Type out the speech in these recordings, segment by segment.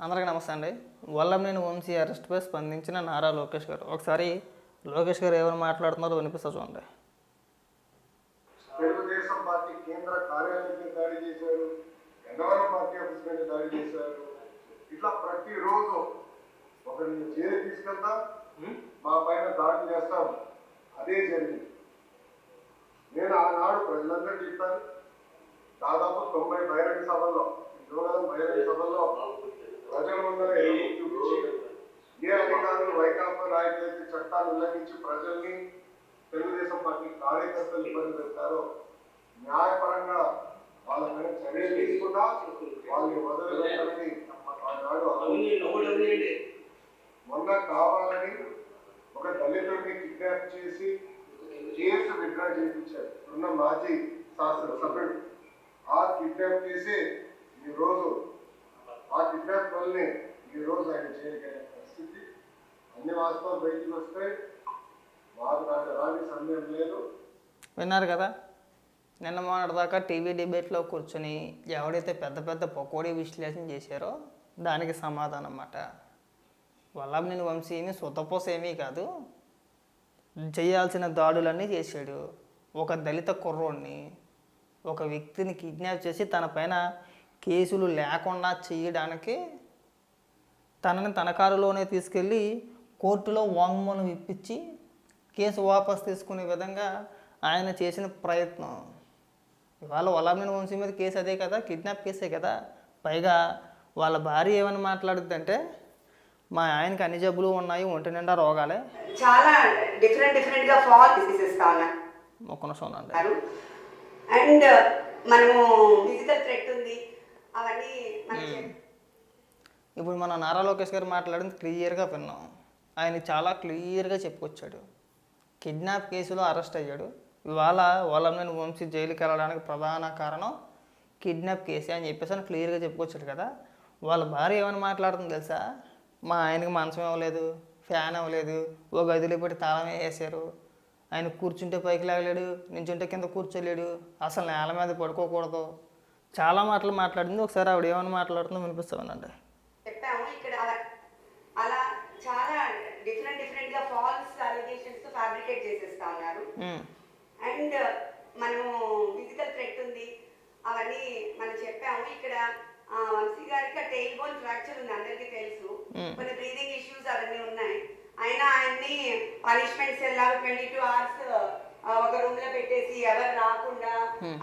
అందరికీ నమస్తే అండి. వల్లంనేని వంశీ అరెస్ట్పై స్పందించిన నారా లోకేష్ గారు. ఒకసారి లోకేష్ గారు ఎవరు మాట్లాడుతున్నారో వినిపిస్తా చూడండి. తెలుగుదేశం పార్టీ కేంద్ర కార్యాలయాన్ని దాడి చేశారు. గన్నవరం పార్టీ ఆఫీస్ మీద దాడి చేశారు. ఇట్లా ప్రతిరోజు ఒకరిని జైలు తీసుకెళ్తాం మా పైన దాడి చేస్తాం. అదే జరిగింది. నేను ఆనాడు ప్రజలందరూ చెప్పాను. దాదాపు తొంభై బహిరంగ సభల్లో యువగలం బహిరంగ సభల్లో ప్రజల ముందర ఏ అధికారులు వైకాపా నాయకులైతే చట్టాలు ఉల్లంఘించి ప్రజల్ని తెలుగుదేశం పార్టీ కార్యకర్తలు ఇబ్బంది పెడతారో న్యాయపరంగా వాళ్ళ మీద చర్యలు తీసుకున్నా వాళ్ళని వదిలిపెట్టాలని. మొన్న కావాలని ఒక దళితుడిని కిడ్నాప్ చేసి కేసు విత్డ్రా చేయించారు. ఉన్న మాజీ శాసనసభ్యుడు. ఆ కిడ్నాప్ చేసి ఈ రోజు ఆ కిడ్నాప్ వల్లనే ఈ ఆయన చేయగలిగిన పరిస్థితి. అన్ని వాస్తవాలు బయటకు వస్తాయి వారు నాకు రాని సందేహం లేదు. విన్నారు కదా? నిన్న మొన్నటిదాకా టీవీ డిబేట్లో కూర్చొని ఎవడైతే పెద్ద పెద్ద పకోడీ విశ్లేషణ చేశారో దానికి సమాధానం అన్నమాట. వల్లభనేని వంశీని సుతపోస ఏమీ కాదు చేయాల్సిన దాడులన్నీ చేశాడు. ఒక దళిత కుర్రోడిని ఒక వ్యక్తిని కిడ్నాప్ చేసి తన పైన కేసులు లేకుండా చేయడానికి తనని తన కారులోనే తీసుకెళ్ళి కోర్టులో వాంగ్మూలం ఇప్పించి కేసు వాపస్ తీసుకునే విధంగా ఆయన చేసిన ప్రయత్నం. ఇవాళ వల్లభనేని వంశీ మీద కేసు అదే కదా కిడ్నాప్ కేసే కదా. పైగా వాళ్ళ భార్య ఏమని మాట్లాడుద్దంటే మా ఆయనకి అన్ని జబ్బులు ఉన్నాయి ఒంటి నిండా రోగాలే. చాలా డిఫరెంట్ డిఫరెంట్గా ఫాల్ డిసీజెస్గా ఒక్క నిమిషం అండ్ మనము ఫిజికల్ థ్రెట్ ఉంది. అవన్నీ మనకి ఇప్పుడు మన నారా లోకేష్ గారు మాట్లాడింది క్లియర్గా విన్నాం. ఆయన చాలా క్లియర్గా చెప్పుకొచ్చాడు. కిడ్నాప్ కేసులో అరెస్ట్ అయ్యాడు. ఇవాళ వాళ్ళని వంశీ జైలుకి వెళ్ళడానికి ప్రధాన కారణం కిడ్నాప్ కేసే అని చెప్పేసి అని క్లియర్గా చెప్పుకొచ్చాడు కదా. వాళ్ళ భార్య ఏమని మాట్లాడుతుంది తెలుసా? మా ఆయనకి మంచం ఇవ్వలేదు ఫ్యాన్ ఇవ్వలేదు ఓ గదిలో పెట్టి తాళం వేసారు ఆయన కూర్చుంటే పైకి లాగలేడు నించుంటే కింద కూర్చోలేడు. అసలు నేల మీద పడుకోకూడదు. చాలా మాటలు మాట్లాడింది ఒకసారి ఆవిడ ఏమని మాట్లాడుతుందో వినిపిస్తామనండి చెప్పాము ఇక్కడ అలా అలా చాలా డిఫరెంట్ డిఫరెంట్గా ఫాల్స్ అలిగేషన్స్ ఫ్యాబ్రికేట్ చేసేస్తా ఉన్నారు. అండ్ మనము ఫిజికల్ థ్రెట్ ఉంది అవన్నీ మనం చెప్పాము. ఇక్కడ వంశీ గారికి టెయిల్ బోన్ ఫ్రాక్చర్ ఉంది అందరికీ తెలుసు. కొన్ని బ్రీదింగ్ ఇష్యూస్ అవన్నీ ఉన్నాయి. అయినా ఆయన్ని పనిష్మెంట్స్ ఎలాగో ట్వంటీ టూ అవర్స్ ఒక రూమ్లో పెట్టేసి ఎవరు రాకుండా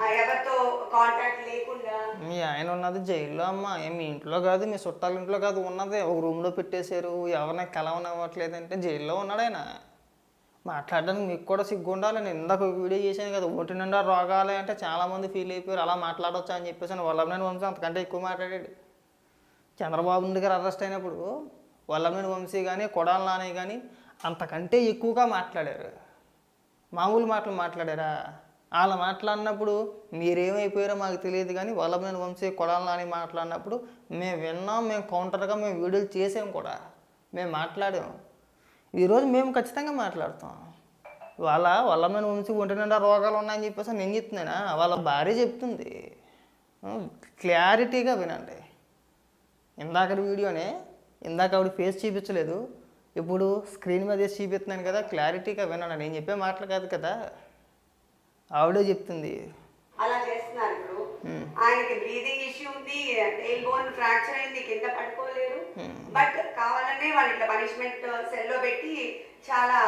ఎవరితో కాంటాక్ట్ లేకుండా. మీ ఆయన ఉన్నది జైల్లో అమ్మ. మీ ఇంట్లో కాదు మీ చుట్టాల ఇంట్లో కాదు ఉన్నది. ఒక రూమ్లో పెట్టేశారు. ఎవరిని కలవనివ్వట్లేదంటే జైల్లో ఉన్నాడు ఆయన. మాట్లాడడానికి మీకు కూడా సిగ్గు ఉండాలి. నేను ఇందాక వీడియో చేశాను కదా ఒంటి నిండా రోగాలే అంటే చాలామంది ఫీల్ అయిపోయారు. అలా మాట్లాడొచ్చా అని చెప్పేసి వల్లభనేని వంశీ అంతకంటే ఎక్కువ మాట్లాడాడు. చంద్రబాబు నాయుడు గారు అరెస్ట్ అయినప్పుడు వల్లభనేని వంశీ కానీ కొడాల నాని కానీ అంతకంటే ఎక్కువగా మాట్లాడారు. మామూలు మాటలు మాట్లాడారా? వాళ్ళ మాట్లాడినప్పుడు మీరేమైపోయారో మాకు తెలియదు కానీ వల్లభనేని వంశీ కొడాలని అని మాట్లాడినప్పుడు మేము విన్నాం మేము కౌంటర్గా మేము వీడియోలు చేసాం కూడా. మేము మాట్లాడాం. ఈరోజు మేము ఖచ్చితంగా మాట్లాడతాం. వాళ్ళ వల్లభనేని వంశీ ఒంటి నిండా రోగాలు ఉన్నాయని చెప్పేసి నేను చెప్తున్నానా? వాళ్ళ భార్య చెప్తుంది. క్లారిటీగా వినండి. ఇందాక వీడియోనే ఇందాక ఆవిడ ఫేస్ చూపించలేదు. ఇప్పుడు స్క్రీన్ మీద వేసి చూపిస్తున్నాను కదా క్లారిటీగా వినండి. నేను చెప్పే మాటలు కాదు కదా. ఆవిడే చెప్తుంది. అలా చేస్తున్నారు ఇప్పుడు. ఆయనకి బ్రీదింగ్ ఇష్యూ ఉంది టెయిల్ బోన్ ఫ్రాక్చర్ అయింది కింద పడుకోలేరు బట్ కావాలనే వాళ్ళు ఇట్లా పనిష్మెంట్ సెల్లో పెట్టి చాలా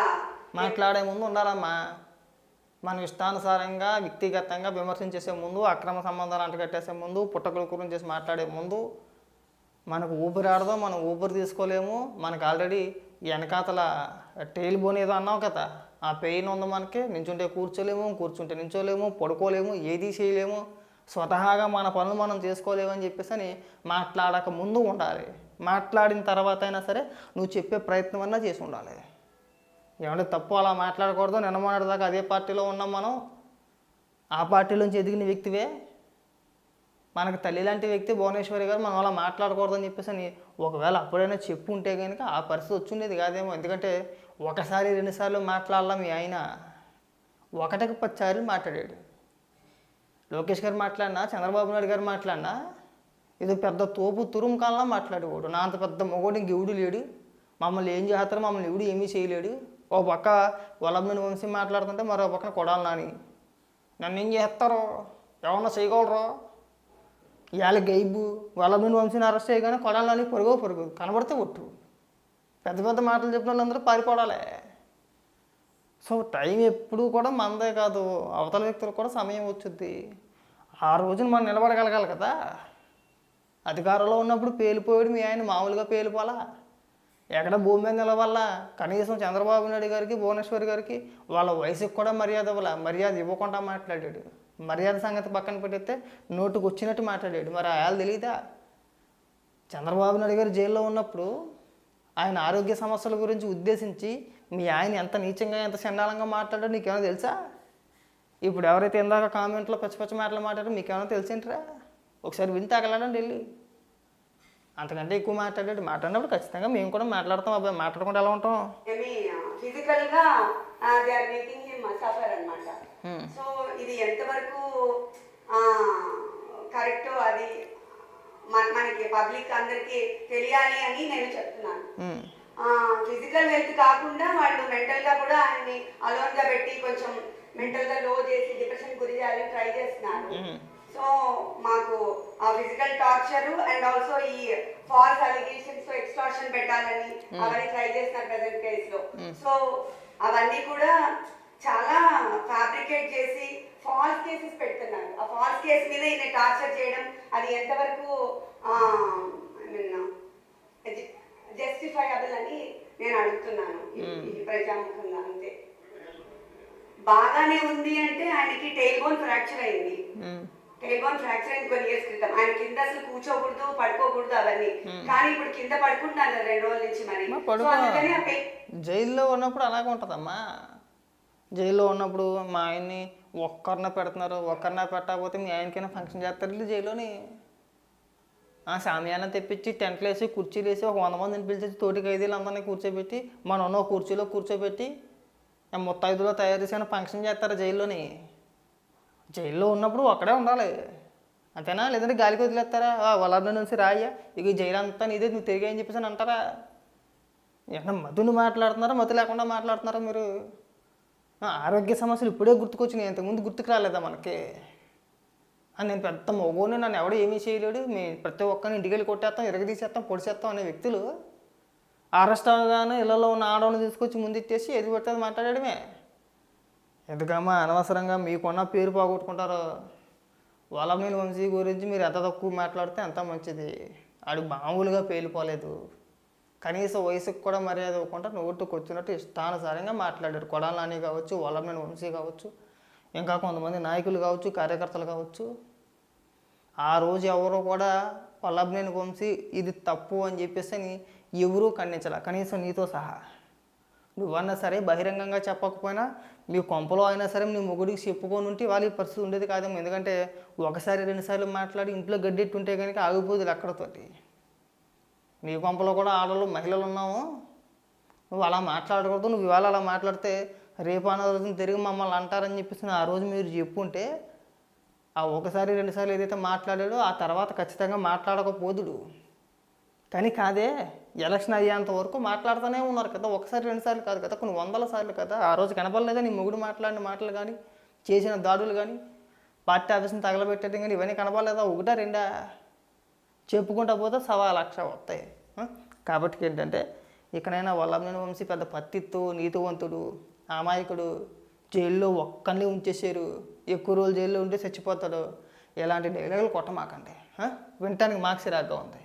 మాట్లాడే ముందు ఉండాలమ్మా. మనం ఇష్టానుసారంగా వ్యక్తిగతంగా విమర్శించేసే ముందు అక్రమ సంబంధాలు అంటగట్టేసే ముందు పుట్టకుల గురించి చేసి మాట్లాడే ముందు మనకు ఊపిరి ఆడదో మనం ఊపిరి తీసుకోలేము. మనకు ఆల్రెడీ వెనకాతల టైల్ బోన్ ఏదో అన్నావు కదా ఆ పెయిన్ ఉంది మనకి నించుంటే కూర్చోలేము కూర్చుంటే నించోలేము పడుకోలేము ఏది చేయలేము స్వతహాగా మన పనులు మనం చేసుకోలేము అని చెప్పేసి అని మాట్లాడక ముందు ఉండాలి. మాట్లాడిన తర్వాత అయినా సరే నువ్వు చెప్పే ప్రయత్నం అన్నా చేసి ఉండాలి. ఏమంటే తప్పు అలా మాట్లాడకూడదు నిన్న మొన్నటిదాకా అదే పార్టీలో ఉన్నాం మనం. ఆ పార్టీలోంచి ఎదిగిన వ్యక్తివే మనకు తల్లి లాంటి వ్యక్తి భువనేశ్వరి గారు మనం అలా మాట్లాడకూడదని చెప్పేసి అని ఒకవేళ అప్పుడైనా చెప్పు ఉంటే కనుక ఆ పరిస్థితి వచ్చిండేది కాదేమో. ఎందుకంటే ఒకసారి రెండుసార్లు మాట్లాడాల మీ ఆయన. ఒకటికి పదిసార్లు మాట్లాడాడు. లోకేష్ గారు మాట్లాడినా చంద్రబాబు నాయుడు గారు మాట్లాడినా ఇది పెద్ద తోపు తురుముకాలలో మాట్లాడేవాడు. నా అంత పెద్ద మొగోడు ఇంకెవడు లేడు. మమ్మల్ని ఏం చేస్తారు మమ్మల్ని ఎవడు ఏమీ చేయలేడు. ఓ పక్క వల్లభని వంశీ మాట్లాడుతుంటే మరో పక్కన కొడాలి నాని. నన్ను ఏం చేస్తారు? ఏమన్నా చేయగలరు? ఇవాళ గైబు వల్లభని వంశీని అరెస్ట్ చేయగానే కొడాలని నాని పొరుగు పొరుగు కనబడితే ఒట్టు. పెద్ద పెద్ద మాటలు చెప్పిన వాళ్ళందరూ పారిపోవడాలే. సో టైం ఎప్పుడూ కూడా మనదే కాదు. అవతల వ్యక్తులకు కూడా సమయం వచ్చుద్ది. ఆ రోజున మనం నిలబడగలగాలి కదా. అధికారంలో ఉన్నప్పుడు పేలిపోయాడు మీ ఆయన మామూలుగా పేలిపోలా? ఎక్కడ భూమి మీద నిలవల్ల కనీసం చంద్రబాబు నాయుడు గారికి భువనేశ్వర్ గారికి వాళ్ళ వయసుకు కూడా మర్యాద ఇవ్వాల? మర్యాద ఇవ్వకుండా మాట్లాడాడు. మర్యాద సంగతి పక్కన పెట్టితే నోటుకు వచ్చినట్టు మాట్లాడాడు. మరి ఆయాలు తెలియదా? చంద్రబాబు నాయుడు గారు జైల్లో ఉన్నప్పుడు ఆయన ఆరోగ్య సమస్యల గురించి ఉద్దేశించి మీ ఆయన ఎంత నీచంగా ఎంత చండాలంగా మాట్లాడాడో నీకేమైనా తెలుసా? ఇప్పుడు ఎవరైతే ఇందాక కామెంట్లో పచ్చి పచ్చి మాటలు మాట్లాడారో మీకేమైనా తెలిసింటరా? ఒకసారి విని తగలడండి వెళ్ళి. అంతకంటే ఎక్కువ మాట్లాడాడు మాట్లాడినప్పుడు ఖచ్చితంగా మేము కూడా మాట్లాడతాం అబ్బాయి మాట్లాడకుండా ఎలా ఉంటాం? ఏమి ఫిజికల్గా they are making him suffer అన్నమాట. సో ఇది ఎంతవరకు కరెక్ట్ అది మన- మనకి పబ్లిక్ అందరికి తెలియాలి అని నేను చెప్తున్నాను. ఫిజికల్ హెల్త్ కాకుండా వాళ్ళు మెంటల్గా కూడా ఆయన్ని అలోన్గా పెట్టి కొంచెం మెంటల్గా లో చేసి డిప్రెషన్ గురి చేయాలని ట్రై చేస్తున్నారు ఉమ్. సో మాకు ఆ ఫిజికల్ టార్చర్ అండ్ ఆల్సో ఈ ఫాల్స్ అలిగేషన్స్ ఎక్స్టార్షన్ పెట్టాలని అవన్నీ ట్రై చేస్తున్నారు ప్రెసెంట్ కేస్లో. సో అవన్నీ కూడా చాలా ఫ్యాబ్రికేట్ చేసి ఫాల్స్ కేసెస్ పెడుతున్నారు. ఆ ఫాల్స్ కేసు మీద ఈయన టార్చర్ చేయడం అది ఎంతవరకు ఐ మీన్ జస్టిఫైయబుల్ అని నేను అడుగుతున్నాను. ఈ- ఈ ప్రజాముఖంగా అంతే. బాగానే ఉంది అంటే ఆయనకి టైల్ బోన్ ఫ్రాక్చర్ అయింది ఉమ్. టైల్ బోన్ ఫ్రాక్చర్ అయింది కొన్ని ఇయర్స్ క్రితం. ఆయన కింద అసలు కూర్చోకూడదు పడుకోకూడదు అవన్నీ. కానీ ఇప్పుడు కింద పడుకుంటున్నారు రెండు రోజుల నుంచి మరి. అందుకని ఆ పెయిన్ జైల్లో ఉన్నప్పుడు అలాగే ఉంటుందమ్మా. జైల్లో ఉన్నప్పుడు మా ఆయన్ని ఒక్కరిన పెడుతున్నారు ఒక్కరిన పెట్టకపోతే మీ ఆయనకైనా ఫంక్షన్ చేస్తారు జైల్లోని? ఆ సామియాన తెప్పించి టెంట్లు వేసి కుర్చీలు వేసి ఒక వంద మందిని పిలిచి తోటి ఖైదీలు అందరినీ కూర్చోబెట్టి మన ఉన్న కుర్చీలో కూర్చోబెట్టి ముత్తైదులో తయారు చేసిన ఫంక్షన్ చేస్తారు జైల్లోని? జైల్లో ఉన్నప్పుడు అక్కడే ఉండాలి. అంతేనా? లేదంటే గాలికి వదిలేస్తారా? వాళ్ళ నుంచి రాయ్యా. ఇక జైలు అంతా నీదే నువ్వు తిరిగా అని చెప్పేసి అని అంటారా? ఏమన్నా మధుని మాట్లాడుతున్నారా? మధు లేకుండా మాట్లాడుతున్నారా మీరు? ఆ, ఆరోగ్య సమస్యలు ఇప్పుడే గుర్తుకొచ్చినాయి. ఇంతకుముందు గుర్తుకు రాలేదా మనకి? నేను పెద్ద మగోని నన్ను ఎవడో ఏమీ చేయలేడు. మీ ప్రతి ఒక్కరిని ఇంటికి వెళ్ళి కొట్టేస్తాం ఇరగదీసేస్తాం పొడిచేస్తాం అనే వ్యక్తులు. అరెస్ట్ అవగానే ఇళ్ళలో ఉన్న ఆడవాళ్ళని తీసుకొచ్చి ముందు ఇచ్చేసి ఎదురు పెట్టేది మాట్లాడడమే. ఎందుకమ్మా అనవసరంగా మీకున్న పేరు పోగొట్టుకుంటారు? వల్లమీని వంశీ గురించి మీరు ఎంత తక్కువ మాట్లాడితే అంత మంచిది. ఆడు మామూలుగా పేలిపోలేదు. కనీస వయసుకు కూడా మర్యాద ఇవ్వకుండా నోటుకు వచ్చినట్టు ఇష్టానుసారంగా మాట్లాడారు. కొడాలని కావచ్చు వల్లమీని వంశీ కావచ్చు ఇంకా కొంతమంది నాయకులు కావచ్చు కార్యకర్తలు కావచ్చు. ఆ రోజు ఎవరు కూడా వల్లభనేని వంశీ ఇది తప్పు అని చెప్పేసి అని ఎవరూ ఖండించాల. కనీసం నీతో సహా. నువ్వన్నా సరే బహిరంగంగా చెప్పకపోయినా మీ కొంపలో అయినా సరే నీ మొగుడికి చెప్పుకొని ఉంటే వాళ్ళ పరిస్థితి ఉండేది కాదేమో. ఎందుకంటే ఒకసారి రెండుసార్లు మాట్లాడి ఇంట్లో గడ్డెట్టుంటే కనుక ఆగిపోదు ఎక్కడతోటి నీ కొంపలో కూడా ఆడవాళ్ళు మహిళలు ఉన్నాము నువ్వు అలా మాట్లాడకూడదు. నువ్వు ఇవాళ అలా మాట్లాడితే రేపు అన్న రోజున తిరిగి మమ్మల్ని అంటారని చెప్పేసి ఆ రోజు మీరు చెప్పుంటే ఆ ఒకసారి రెండుసార్లు ఏదైతే మాట్లాడాడో ఆ తర్వాత ఖచ్చితంగా మాట్లాడకపోదుడు. కానీ కాదే ఎలక్షన్ అయ్యేంత వరకు మాట్లాడుతూనే ఉన్నారు కదా. ఒకసారి రెండుసార్లు కాదు కదా. కొన్ని వందల సార్లు కదా. ఆ రోజు కనపడలేదా నీ మొగుడు మాట్లాడిన మాటలు కానీ చేసిన దాడులు కానీ పార్టీ ఆఫీస్ని తగలబెట్టడం కానీ ఇవన్నీ కనపడలేదా? ఒకటా రెండా? చెప్పుకుంటా పోతే సవా లక్ష వస్తాయి కాబట్టి ఏంటంటే ఇకనైనా వల్లభనేని వంశీ పెద్ద పత్తిత్తు నీతివంతుడు అమాయకుడు జైల్లో ఒక్కనే ఉంచేసారు ఎక్కువ రోజులు జైల్లో ఉంటే చచ్చిపోతాడు. ఇలాంటి డైలాగులు కొట్టమాకండి. మాకండి వినటానికి మాకు సిరాగ్గా ఉంది.